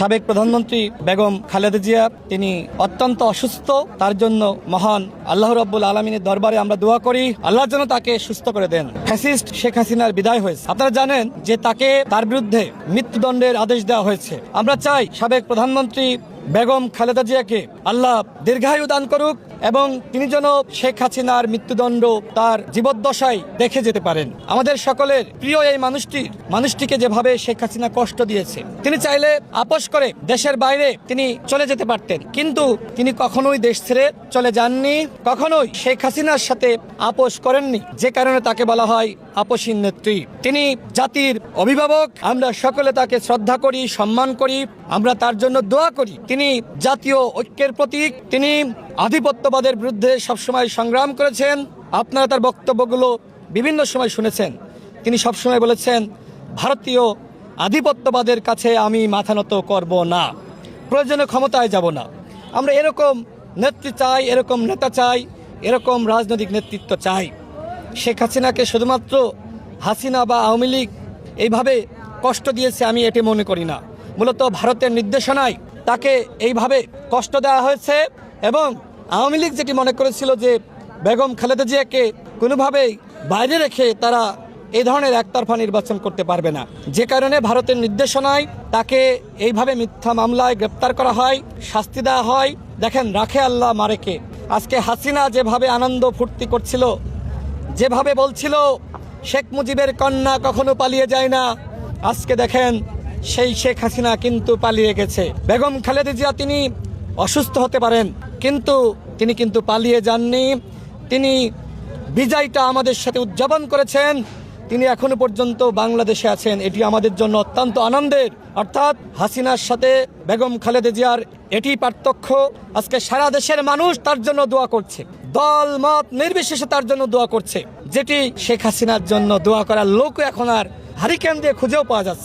সাবেক প্রধানমন্ত্রী বেগম খালেদা জিয়া, তিনি অত্যন্ত অসুস্থ, তার জন্য মহান আল্লাহ রব্বুল আলমিনের দরবারে আমরা দোয়া করি, আল্লাহ যেন তাকে সুস্থ করে দেন। ফ্যাসিস্ট শেখ হাসিনার বিদায় হয়েছে। আপনারা জানেন যে তাকে তার বিরুদ্ধে মৃত্যুদণ্ডের আদেশ দেওয়া হয়েছে। আমরা চাই সাবেক প্রধানমন্ত্রী বেগম খালেদা জিয়াকে আল্লাহ দীর্ঘায়ু দান করুক এবং তিনি যেন শেখ হাসিনার মৃত্যুদণ্ড তার জীবদ্দশায় দেখে যেতে পারেন। আমাদের সকলের প্রিয় এই মানুষটির মানুষটিকে যেভাবে শেখ হাসিনা কষ্ট দিয়েছে, তিনি চাইলে আপোষ করে দেশের বাইরে তিনি চলে যেতে পারতেন। কিন্তু তিনি কখনোই দেশ ছেড়ে চলে যাননি, কখনোই শেখ হাসিনার সাথে আপোষ করেননি। যে কারণে তাকে বলা হয় আপোষীন নেত্রী। তিনি জাতির অভিভাবক, আমরা সকলে তাকে শ্রদ্ধা করি, সম্মান করি, আমরা তার জন্য দোয়া করি। তিনি জাতীয় ঐক্যের প্রতীক, তিনি আধিপত্যবাদের বিরুদ্ধে সবসময় সংগ্রাম করেছেন। আপনারা তার বক্তব্যগুলো বিভিন্ন সময় শুনেছেন। তিনি সবসময় বলেছেন, ভারতীয় আধিপত্যবাদের কাছে আমি মাথা নত করব না। প্রয়োজনে ক্ষমতায় যাব না। আমরা এরকম নেত্রী চাই, এরকম নেতা চাই, এরকম রাজনৈতিক নেতৃত্ব চাই। শেখ হাসিনাকে শুধুমাত্র হাসিনা বা আওয়ামী লীগ এইভাবে কষ্ট দিয়েছে আমি এটি মনে করি না। মূলত ভারতের নির্দেশনায় তাকে এইভাবে কষ্ট দেওয়া হয়েছে এবং আওয়ামী লীগ যেটি মনে করেছিল যে বেগম খালেদা জিয়াকে কোনোভাবেই বাইরে রেখে তারা এই ধরনের একতরফা নির্বাচন করতে পারবে না। যে কারণে ভারতের নির্দেশনায় তাকে এইভাবে মিথ্যা মামলায় গ্রেপ্তার করা হয়, শাস্তি দেওয়া হয়। দেখেন, রাখে আল্লাহ মারেকে। আজকে হাসিনা যেভাবে আনন্দ ফুর্তি করছিল, যেভাবে বলছিল, শেখ মুজিবের কন্যা কখনো পালিয়ে যায় না। আজকে দেখেন, সেই শেখ হাসিনা কিন্তু পালিয়ে গেছে। বেগম খালেদা জিয়া তিনি অসুস্থ হতে পারেন। কিন্তু তিনি কিন্তু পালিয়ে যাননি। তিনি বিজয়টা আমাদের সাথে উদযাপন করেছেন। তিনি এখনও পর্যন্ত বাংলাদেশে আছেন। এটি আমাদের জন্য অত্যন্ত আনন্দের। অর্থাৎ হাসিনার সাথে বেগম খালেদা জিয়ার এটি পার্থক্য। আজকে সারা দেশের মানুষ তার জন্য দোয়া করছে। দল, মত নির্বিশেষে তার জন্য দোয়া করছে। যেটি শেখ হাসিনার জন্য দোয়া করার লোক এখন আর হারিকেন দিয়ে খুঁজেও পাওয়া যাচ্ছে।